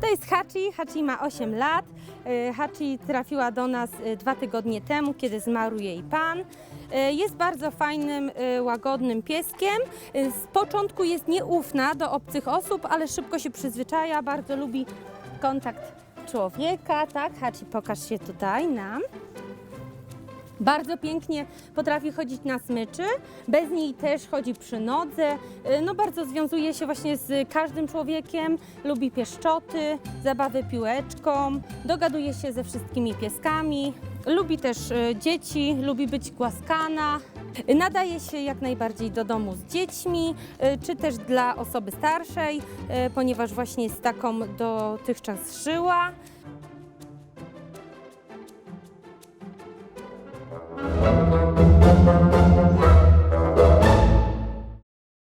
To jest Hachi. Hachi ma 8 lat. Y, Hachi trafiła do nas y, dwa tygodnie temu, kiedy zmarł jej pan. Y, Jest bardzo fajnym, łagodnym pieskiem. Z początku jest nieufna do obcych osób, ale szybko się przyzwyczaja, bardzo lubi kontakt człowieka. Tak, Hachi, pokaż się tutaj nam. Bardzo pięknie potrafi chodzić na smyczy, bez niej też chodzi przy nodze. Y, No bardzo związuje się właśnie z każdym człowiekiem, lubi pieszczoty, zabawy piłeczką, dogaduje się ze wszystkimi pieskami, lubi też y, dzieci, lubi być głaskana. Nadaje się jak najbardziej do domu z dziećmi, y, czy też dla osoby starszej, ponieważ właśnie z taką dotychczas żyła.